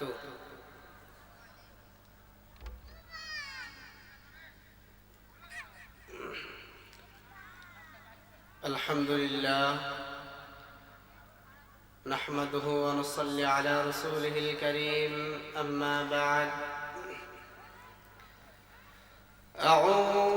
الحمد لله نحمده ونصلي على رسوله الكريم أما بعد. أعوذ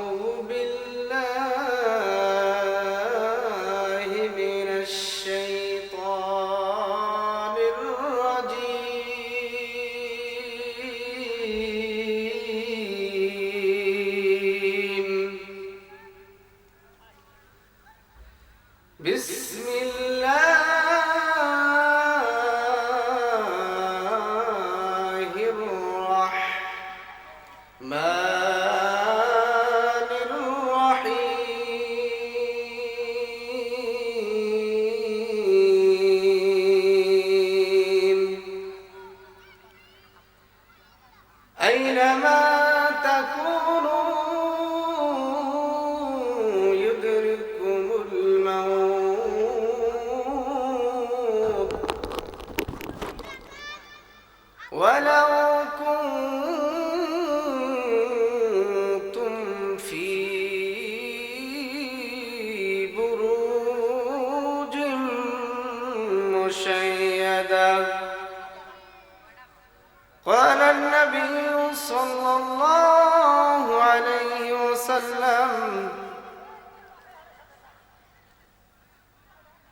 وسلم.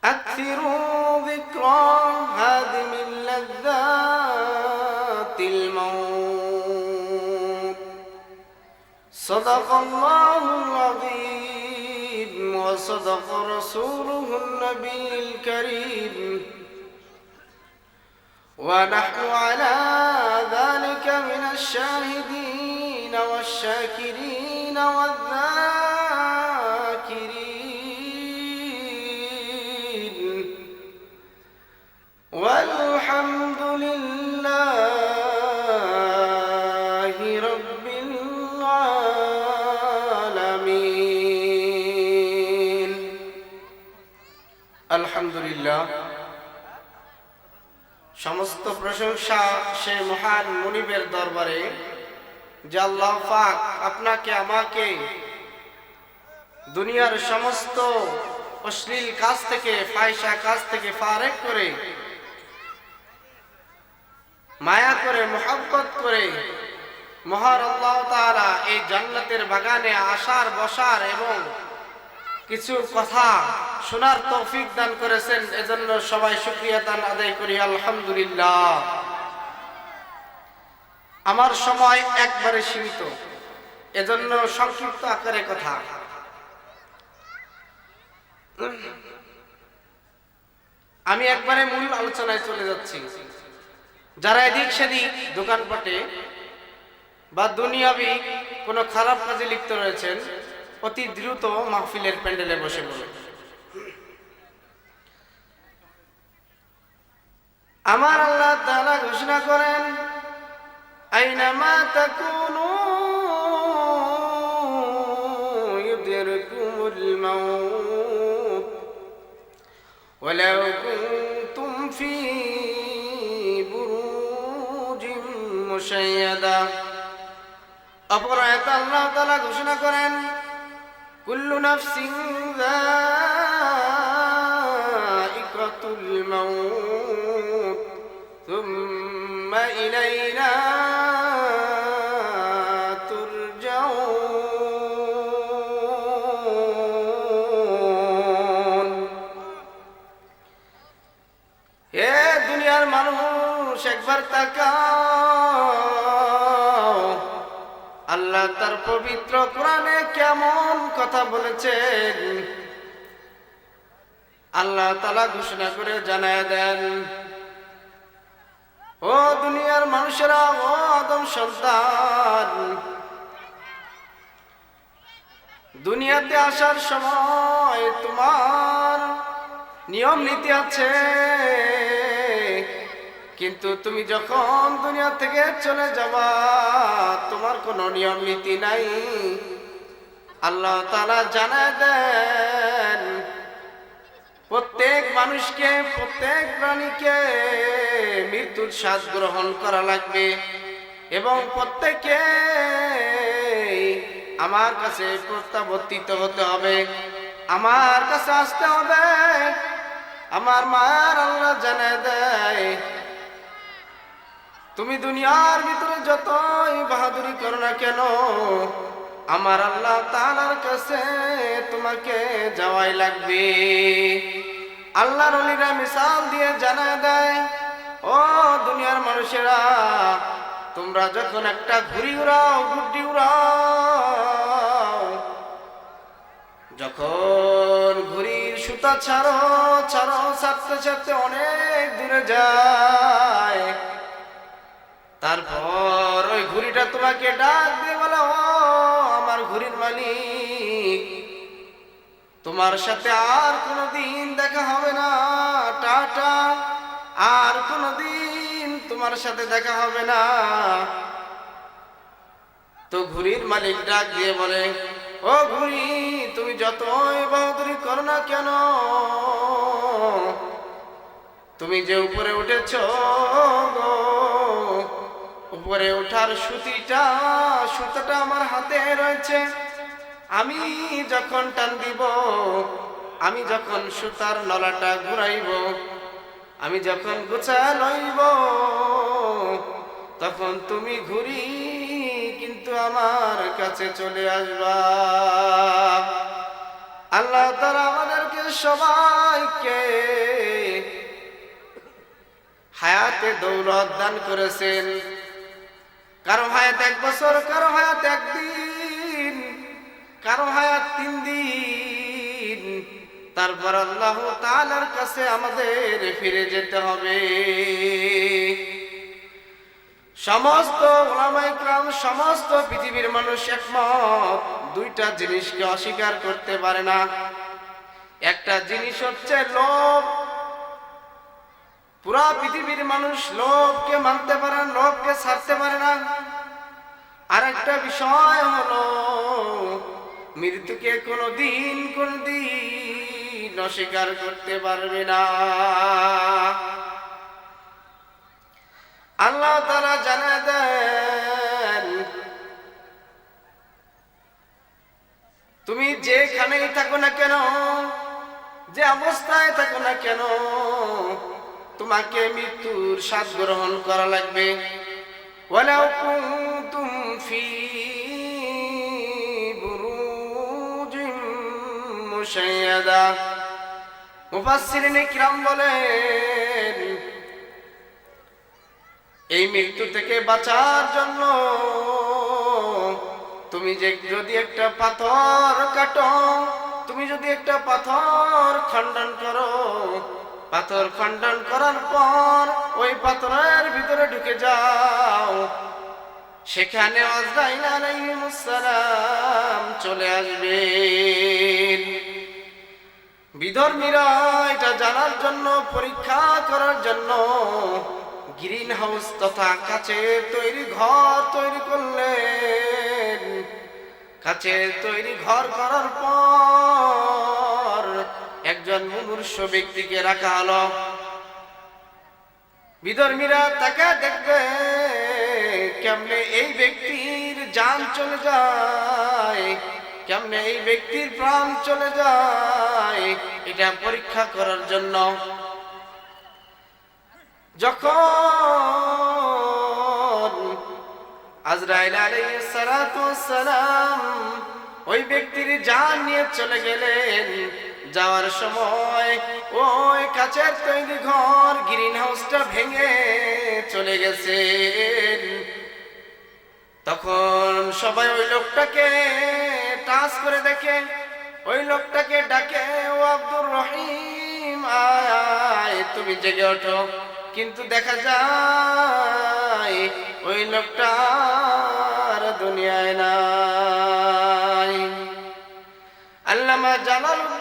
أكثروا ذكرى هادم اللذات الموت. صدق الله العظيم وصدق رسوله النبي الكريم. ونحن على ذلك من الشاهدين. والشاكرين والذاكرين والحمد لله رب العالمين الحمد لله সমস্ত প্রশংসা সে মহান মুনিবের দরবারে আপনাকে, আমাকে দুনিয়ার সমস্ত অশ্লীল কাজ থেকে ফায়সা কাজ থেকে ফারেক করে, মায়া করে, মোহাব্বত করে মহার তাআলা এই জান্নাতের বাগানে আসার, বসার এবং কিছু কথা শোনার তৌফিক দান করেছেন। এজন্য সবাই শুক্রিয়া দান আদায় করি। আলহামদুলিল্লাহ। আমার সময় একবারে সীমিত। এজন্য সংক্ষিপ্ত আকারে কথা। আমি একবারে মূল আলোচনায় চলে যাচ্ছি। যারা এদিক সেদিক দোকানপাটে বা দুনিয়াবি কোনো খারাপ কাজে লিপ্ত রয়েছেন, অতি দ্রুত মাহফিলের প্যান্ডেলে বসে পড়ে আমার আল্লাহ তাআলা ঘোষণা করেন আইনামা তাকুনু ইউদরিকুমুল মাউত ولو كنتم في بروج مشيدة অপর আয়াত আল্লাহ তাআলা ঘোষণা করেন কুল্লু নাফসিন কথা বলেছেন। আল্লাহ তালা ঘোষণা করে জানায় দেন, ও দুনিয়ার মানুষেরা, ও আদম সন্তান, দুনিয়াতে আসার সময় তোমার নিয়ম নীতি আছে, কিন্তু তুমি যখন দুনিয়া থেকে চলে যাবা, তোমার কোনো নিয়ম নীতি নাই। আল্লাহ তালা জানায় দেন, প্রত্যেক মানুষকে, প্রত্যেক প্রাণীকে মৃত্যুর শ্বাস গ্রহণ করা লাগবে। এবং প্রত্যেকে আমার কাছে প্রত্যাবর্তিত হতে হবে, আমার কাছে আসতে হবে। আমার মায়ের আল্লাহ জানে দেয়, তুমি দুনিয়ার ভিতরে যতই বাহাদুরি করো না কেন আমার আল্লাহ তালার কাছে তোমাকে যাওয়াই লাগবে। আল্লাহর অলিরা মিসাল দিয়ে জানা দেয়, ও দুনিয়ার মানুষেরা, তোমরা যখন একটা ঘুড়ি উড়াও, গুড্ডি উড়াও, যখন ঘুড়ির সুতা ছাড়ো ছাড়ো, ছাড়তে ছাড়তে অনেক দূরে যায়। তারপর ওই ঘুড়িটা তোমাকে ডাক দিয়ে বলা, ও ঘুড়ির মালিক। তোমার সাথে আর কোনোদিন দেখা হবে না, টাটা। আর কোনোদিন তোমার সাথে দেখা হবে না। তো ঘুরির মালিক ডাক দিয়ে বলে, ও ঘুরি তুমি যতই বাহাদুরি করো না কেন, তুমি যে উপরে উঠেছ গো উপরে ওঠার সুতিটা, সুতাটা আমার হাতে রয়েছে। আমি যখন টান দিব, আমি যখন সুতার নলাটা ঘুরাইব, আমি যখন গোছা লইব, তখন তুমি ঘুরি কিন্তু আমার কাছে চলে আসবা। আল্লাহ তারা আমাদেরকে সবাইকে হায়াতে দৌলত দান করেছেন। কারও হায়াত এক বছর, কারও হায়াত একদিন, কারও হায়াত তিন দিন। তারপর আল্লাহ তালার কাছে আমাদের ফিরে যেতে হবে। সমস্ত ওলামাইকরাম সমস্ত পৃথিবীর মানুষ একমত, দুইটা জিনিসকে অস্বীকার করতে পারে না। একটা জিনিস হচ্ছে লোভ। পুরা পৃথিবীর মানুষ লোককে মানতে পারে না লোভকে ছাড়তে পারে না। আর একটা বিষয় হলো, মৃত্যুকে কোনো দিন কোন দিন অস্বীকার করতে পারবে না। আল্লাহ তারা জানা দেন, তুমি যেখানেই থাকো না কেন, যে অবস্থায় থাকো না কেন তোমাকে মৃত্যুর সাত গ্রহণ করা লাগবে। ফি বলেন, এই মৃত্যু থেকে বাঁচার জন্য তুমি যে যদি একটা পাথর কাটো, তুমি যদি একটা পাথর খণ্ডন করো পাথর খণ্ডন করার পর ওই পাথরের ভিতরে ঢুকে যাও। সেখানে আজরাইল আলাইহিস চলে আসবেন। বিধর্মীরা এটা জানার জন্য, পরীক্ষা করার জন্য গ্রিন হাউস তথা কাছে তৈরি ঘর তৈরি করলেন। কাছে তৈরি ঘর করার পর একজন মুমূর্ষ ব্যক্তিকে রাখা হলো। বিধর্মীরা তাকে দেখবে, কেমনে এই ব্যক্তির যান চলে যায়, কেমনে এই ব্যক্তির প্রাণ চলে যায়, এটা পরীক্ষা করার জন্য। যখন আজরাইল আলাইহিস ওয়াসসালাম ওই ব্যক্তির জান নিয়ে চলে গেলেন যাওয়ার সময় ওই কাচের তৈরি ঘর গ্রিন হাউসটা ভেঙে চলে গেছে তখন সবাই ওই লোকটাকে টাচ করে দেখে, ওই লোকটাকে ডাকে, ও আব্দুর রহিম, আয় তুমি জেগে ওঠো। কিন্তু দেখা যায় ওই লোকটা দুনিয়ায় নাই। আল্লামা রুমি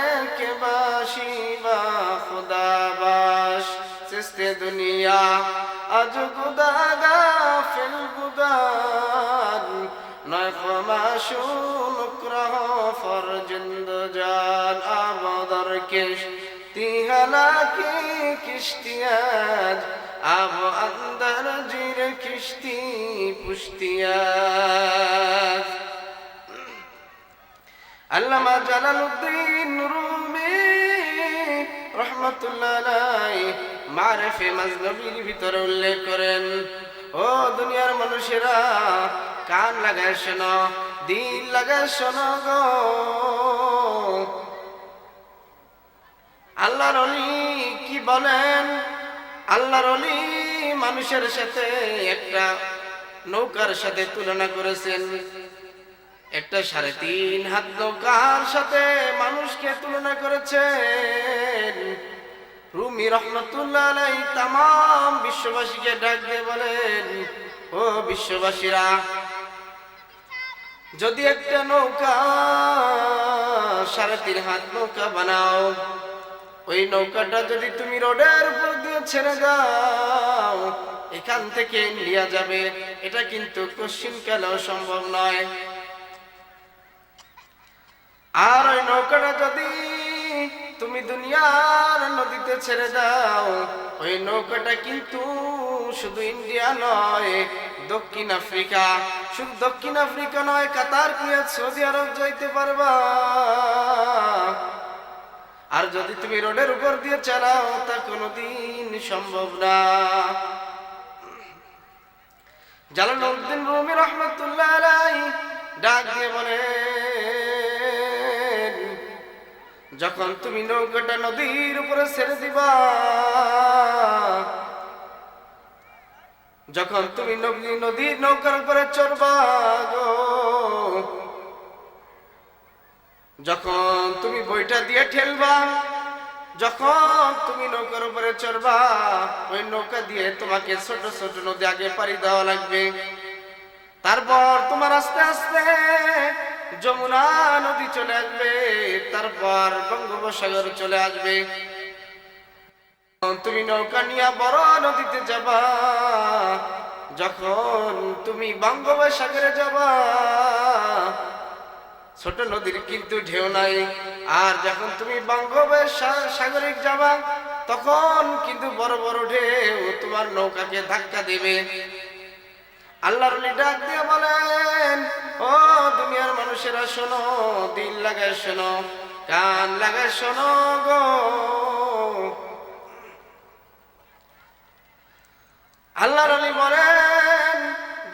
সিস্তে দুনিয়া। আজ গুদাগা ফিল গুদান। নয় খমাশুন উকরাহ ফরজিন্দ জান। আবদর কেশ তিহালা কি কিস্তিয়াজ আব আন্দর জির কিস্তি পুষ্টিয়াজ আল্লামা জালালউদ্দিন রুমি রহমতুল্লাহ আলাই মারেফে মাজনবীর ভিতরে উল্লেখ করেন, ও দুনিয়ার মানুষেরা, কান লাগায় শোনো, দিল লাগায় শোনো গো। আল্লাহর অলি কি বলেন? আল্লাহর অলি মানুষের সাথে একটা নৌকার সাথে তুলনা করেছেন। একটা সাড়ে তিন হাত নৌকার সাথে মানুষকে তুলনা করেছেন। রুমি রহমতুল্লাহ আলাই তাম বিশ্ববাসীকে ডাক দিয়ে বলেন, ও বিশ্ববাসীরা, যদি একটা নৌকা, সাড়ে তিন হাত নৌকা বানাও, ওই নৌকাটা যদি তুমি রোডের উপর দিয়ে ছেড়ে দাও, এখান থেকে ইন্ডিয়া যাবে। এটা কিন্তু কোশ্চিন কালেও সম্ভব নয়। আর ওই নৌকাটা যদি তুমি দুনিয়ার নদীতে ছেড়ে দাও। ওই নৌকাটা কিন্তু শুধু ইন্ডিয়া নয়, দক্ষিণ আফ্রিকা। শুধু দক্ষিণ আফ্রিকা নয়, কাতার সৌদি আরব যাইতে পারবা। আর যদি তুমি রোডের উপর দিয়ে চালাও, তা কোনোদিন সম্ভব না। জালালউদ্দিন রুমি রহমতুল্লাহ ডাক দিয়ে বলেন যখন তুমি নৌকাটা নদীর উপরে ছেড়ে দিবা, যখন তুমি নদী, নদীর নৌকার উপরে চড়বা গো, যখন তুমি বইটা দিয়ে ঠেলবা, যখন তুমি নৌকার উপরে চড়বা, ওই নৌকা দিয়ে তোমাকে ছোট ছোট নদী আগে পাড়ি দেওয়া লাগবে। তারপর তোমার আস্তে আস্তে যমুনা নদী চলে আসবে, তারপর বঙ্গোপসাগর চলে আসবে। তুমি নৌকা নিয়ে বড় নদীতে যাবা, যখন তুমি বঙ্গোপসাগরে যাবা। ছোট নদীর কিন্তু ঢেউ নাই, আর যখন তুমি বঙ্গোপসাগরে যাবা, তখন কিন্তু বড় বড় ঢেউ তোমার নৌকাকে ধাক্কা দেবে। আল্লাহর ডাক দিয়ে বলেন, ও দুনিয়ার মানুষেরা শোনো, দিল লাগায় শোনো, কান লাগায় শোনো গো। আল্লাহর অলি বলেন,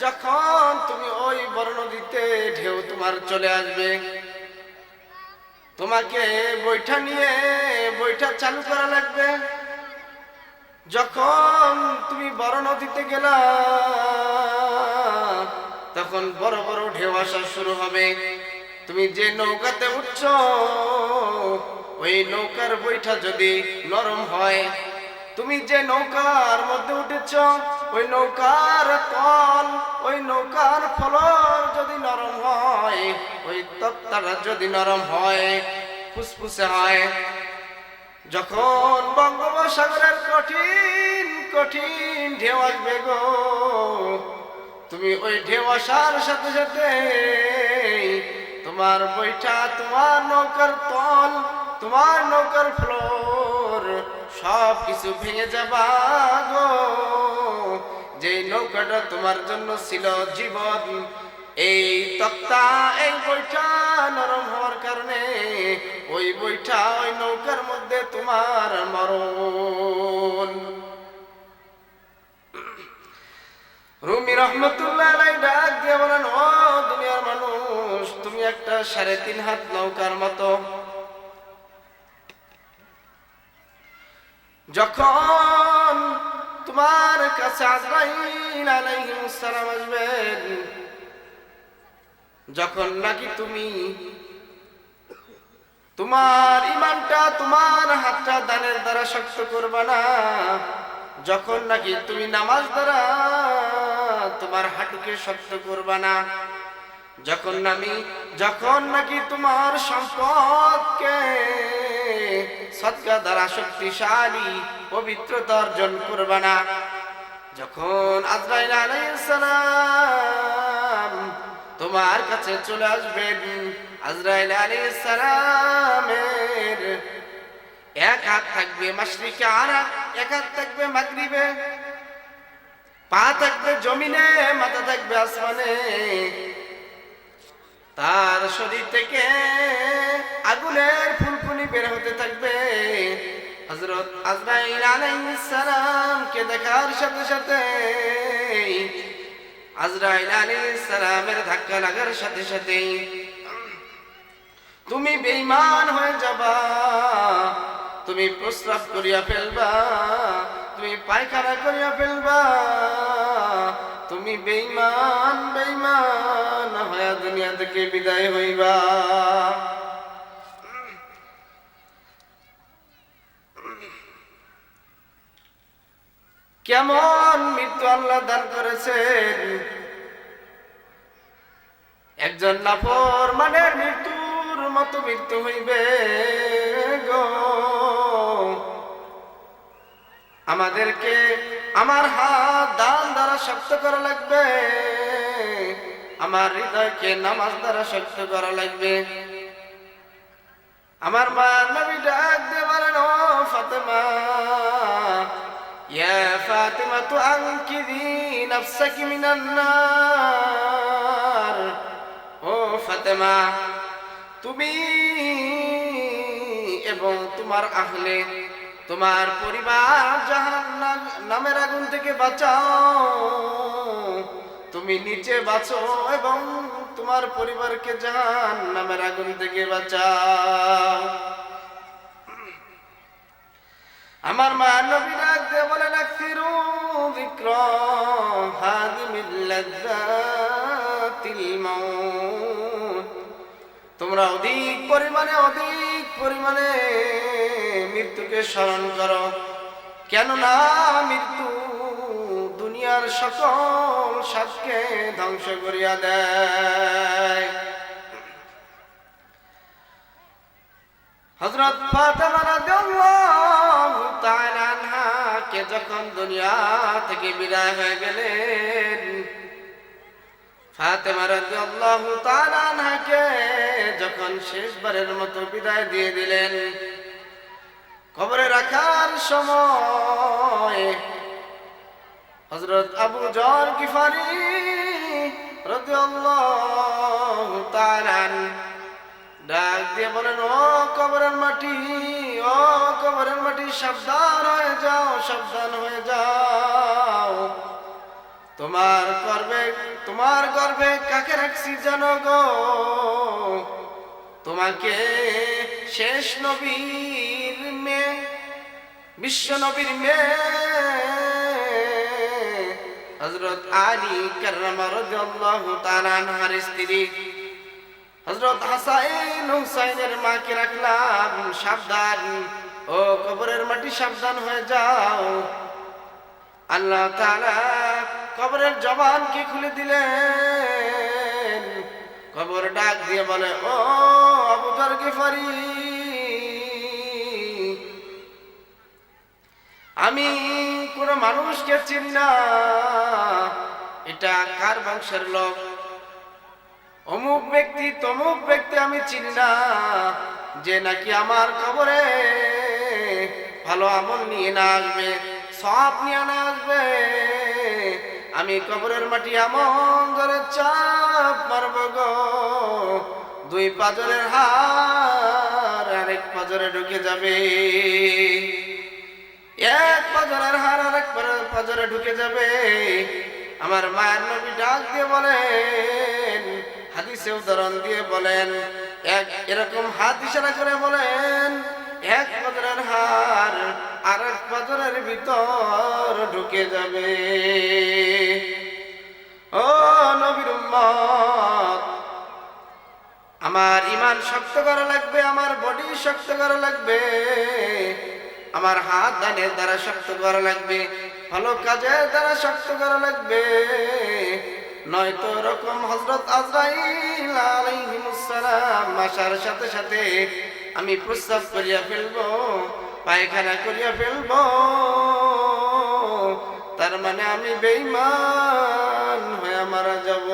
যখন তুমি ওই বড় নদীতে ঢেউ তোমার চলে আসবে, তোমাকে বৈঠা নিয়ে বৈঠা চালু করা লাগবে। যখন তুমি বড় নদীতে গেলা তখন বড় বড় ঢেউ আসা শুরু হবে। তুমি যে নৌকাতে উঠছ, ওই নৌকার বৈঠা যদি নরম হয়, তুমি যে নৌকার মধ্যে উঠেছ, ওই নৌকার তল ওই নৌকার ফলর যদি নরম হয়, ওই তত্তাটা যদি নরম হয়, ফুসফুসে হয়। যখন বঙ্গোপসাগরের কঠিন কঠিন ঢেউ আসবে গো তুমি ওই ঢেউ আসার সাথে সাথে তোমার বৈঠা তোমার নৌকার তল, তোমার নৌকার ফ্লোর সব কিছু ভেঙে যাবা গো। যে নৌকাটা তোমার জন্য ছিল জীবন, এই তক্তা, এই বইটা নরম হওয়ার কারণে ওই বইটা ওই নৌকার মধ্যে তোমার মরণ। রুমি রহমতুল্লাহ ডাক দিয়ে বলেন, ও দুনিয়ার মানুষ, তুমি একটা সাড়ে তিন হাত নৌকার মতো। যখন তোমার কাছে আসবেন যখন নাকি তুমি তোমার ইমানটা তোমার হাতটা দানের দ্বারা শক্ত করবা না যখন নাকি তুমি নামাজ দ্বারা তোমার হাঁটুকে শক্ত করবা না, যখন নামি, যখন নাকি তোমার সম্পদকে সৎকা দ্বারা শক্তিশালী, পবিত্রতা অর্জন করবা না, যখন আজরাইল আলাইহিস সালাম তোমার কাছে চলে আসবেন, আজরাইল আলাইহিস সালামের এক হাত থাকবে মাশরিকে আর, এক হাত থাকবে মাগরিবে। পা থাকবে জমিনে, মাথা থাকবে আসমানে। তার শরীর থেকে আগুনের ফুলকুনি বের হতে থাকবে। হজরত আজরাইল আলাইহিস সালাম কে দেখার সাথে সাথে, আজরাইল আলাইহিস সালামের ধাক্কা লাগার সাথে সাথে তুমি বেঈমান হয়ে যাবা। তুমি প্রস্রাব করিয়া ফেলবা, তুমি পায়খানা করিয়া ফেলবা, তুমি বেঈমান বেইমান হয়ে দুনিয়া থেকে বিদায় হইবা। কেমন মৃত্যু আল্লাহ দান করেছেন? একজন নাফর মানের মৃত্যুর মতো মৃত্যু হইবে গো। আমাদেরকে আমার হাত দান দ্বারা শক্ত করা লাগবে, আমার হৃদয়কে নামাজ দ্বারা শক্ত করা লাগবে। আমার মা নবী ডাক দিয়ে বলেন, ও ফাতেমা, ইয়া ফাতেমা তু আনকিদি নাফসাকি মিনান নার। ও ফাতেমা, তুমি এবং তোমার আহলে তোমার পরিবার জাহান নামের আগুন থেকে বাঁচাও। তুমি নিচে বাঁচো এবং তোমার পরিবারকে জাহান নামের আগুন থেকে বাঁচাও। আমার মা নবী ডাক তোমরা অধিক পরিমাণে অধিক পরিমাণে মৃত্যুকে স্মরণ করো। কেননা মৃত্যু দুনিয়ার সকল সাতকে ধ্বংস করিয়া দেয়। হজরত ফাতেমা যখন দুনিয়া থেকে বিদায় হয়ে গেলেন ফাতেমা রাদিয়াল্লাহু তাআলা আনহাকে যখন শেষবারের মতো বিদায় দিয়ে দিলেন, কবরে রাখার সময় হযরত আবু জর তাআলা ডাক দিয়ে বলেন, ও কবরের ও হয়ে যাও হয়ে যাও। তোমার গর্বে তোমার গর্বে কাকে রাখছি জানো গো? তোমাকে শেষ নবীর মেয়ে, বিশ্ব নবীর মেয়ে হজরত আলী আনহার স্ত্রী হজরত হাসাইন হুসাইনের মাকে রাখলাম সাবধান। ও কবরের মাটি সাবধান হয়ে যাও। আল্লাহ তাআলা কবরের জবানকে খুলে দিলেন? কবর ডাক দিয়ে বলে, ও আবু জার গিফারি আমি কোন মানুষকে চিনি না। এটা কার বংশের লোক? অমুক ব্যক্তি, তমুক ব্যক্তি আমি চিনি না। যে নাকি আমার খবরে ভালো আমল নিয়ে না আসবে, সব নিয়ে না আসবে। আমি কবরের মাটি এমন ধরে চাপ মারব গো। দুই পাজরের হার আরেক পাজরে ঢুকে যাবে। এক পাজরের হার আরেক পাজরে ঢুকে যাবে। আমার মায়ের নবী ডাক দিয়ে বলেন হাদিসে উদাহরণ দিয়ে বলেন, এক এরকম হাত ইশারা করে বলেন পাজরের ভিতর ঢুকে যাবে। ও নবীর আমার ইমান শক্ত করা লাগবে, আমার বডি শক্ত করা লাগবে, আমার হাত দানের দ্বারা শক্ত করা লাগবে, ভালো কাজের দ্বারা শক্ত করা লাগবে। নয়তো রকম হজরত আজরাইল আলাইহিমুসসালাম সাথে সাথে আমি প্রস্তাব করিয়া ফেলব। পায়খানা করিয়া ফেলব। তার মানে আমি বেইমান হয়ে মারা যাব।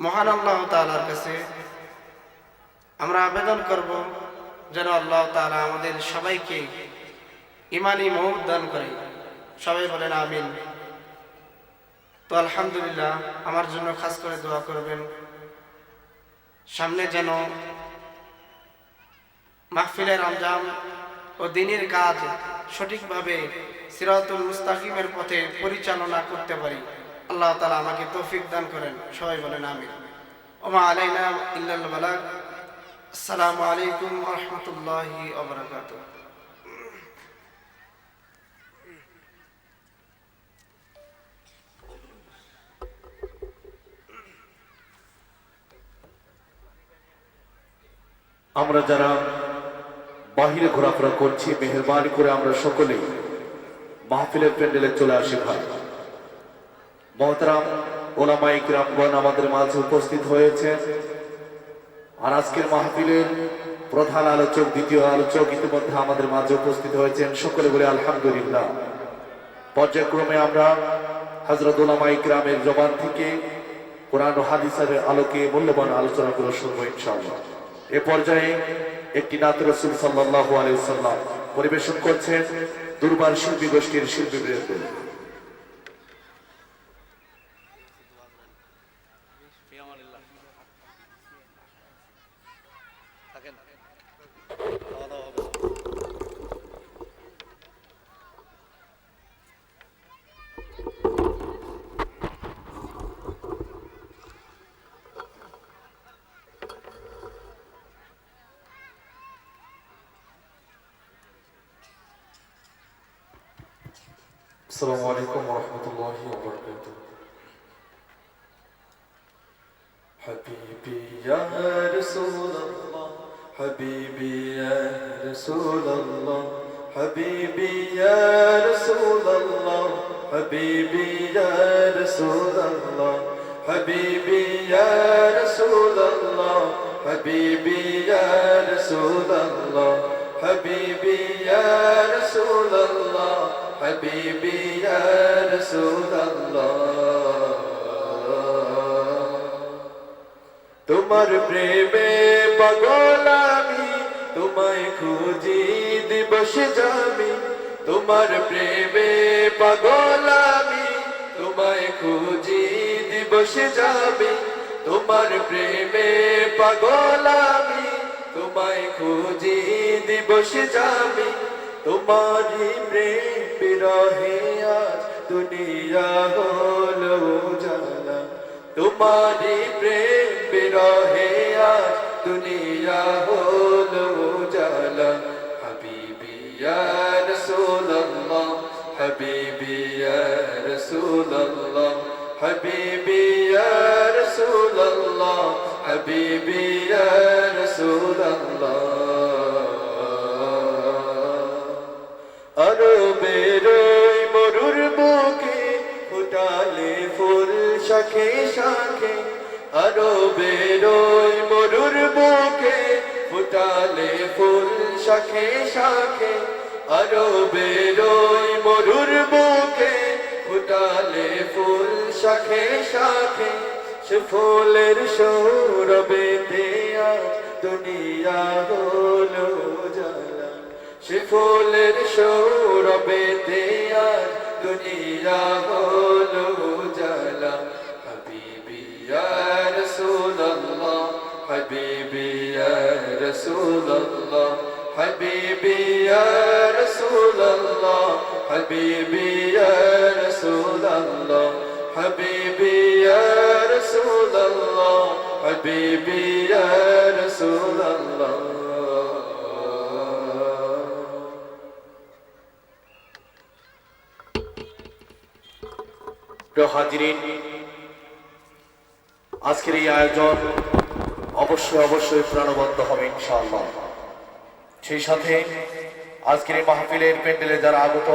মহান আল্লাহ তাআলার কাছে আমরা আবেদন করব যেন আল্লাহ তাআলা আমাদের সবাইকে ইমানি মহব্বত দান করে। সবাই বলেন আমিন। তো আলহামদুলিল্লাহ, আমার জন্য খাস করে দোয়া করবেন। সামনে যেন মাহফিলের আঞ্জাম ও দিনের কাজ সঠিকভাবে সিরাতুল মুস্তাকিমের পথে পরিচালনা করতে পারি। আল্লাহ তালা আমাকে তৌফিক দান করেন। সবাই বলেন আমি ওমা আলাইনা ইল্লাল বালাগ। আসসালামু আলাইকুম রাহমাতুল্লাহি ওয়া আমরা যারা বাহিরে ঘোরাফেরা করছি, মেহরবানি করে আমরা সকলেই মাহফিলের প্যান্ডেলে চলে আসি ভাই। মহতারাম ওলামাই কিরামগণ আমাদের মাঝে উপস্থিত হয়েছে আর আজকের মাহফিলের প্রধান আলোচক, দ্বিতীয় আলোচক ইতিমধ্যে আমাদের মাঝে উপস্থিত হয়েছেন। সকলে বলে আলহামদুলিল্লাহ। পর্যায়ক্রমে আমরা হজরত ওলামাই কিরামের জবান থেকে কোরআন হাদিসের আলোকে মূল্যবান আলোচনা করে শুনব ইনশাআল্লাহ। এ পর্যায়ে একটি নাত রসুল সাল্লাহ আলাইসাল্লাম পরিবেশন করছেন দুর্বার শিল্পী গোষ্ঠীর শিল্পীবৃন্দ। السلام عليكم ورحمة الله وبركاته. حبيبي يا رسول الله حبيبي يا رسول الله حبيبي يا رسول الله حبيبي يا رسول الله حبيبي يا رسول الله حبيبي يا رسول الله حبيبي يا رسول الله. حبيبي يا رسول الله তোমার প্রেমে পাগল আমি তোমায় খুঁজি দিবস যাবি তোমার প্রেমে পাগল আমি তোমায় খুঁজি দিবস যাবি তোমার প্রেমে পাগল আমি তোমায় খুঁজি দিবস যাবি তোমারই প্রেম বিরহে আজ দুনিয়া হলো জানা তোমারি প্রেম বিরহে আজ দুনিয়া হলো জালা হাবিবি ইয়া রাসূলুল্লাহ, হাবিবি ইয়া রাসূলুল্লাহ, হাবিবি ইয়া রাসূলুল্লাহ, হাবিবি আরবের ওই মরুর বুকে ফুটালে ফুল শাখে শাখে। আরবের ওই মরুর বুকে ফুটালে ফুল শাখে শাখে। আরবের ওই মরুর বুকে ফুটালে ফুল শাখে শাখে। সে ফুলের সৌরভেতে আজ দুনিয়া হলো জালা সে ফুলের সৌরবেতে আর দুনিয়া হলো জালা হাবিবি রসুল্লাহ হাবিবি রসুল্লাহ হাবিবি রসুল্লাহ হাবিবি রসুল্লাহ হাবিবি রসুল্লাহ হাবিবি রসুল্লাহ হাজিরিন, আজকের এই আয়োজন অবশ্যই অবশ্যই প্রাণবন্ত হবে ইনশাআল্লাহ। সেই সাথে আজকের এই মাহফিলের প্যান্ডেলে যারা আগত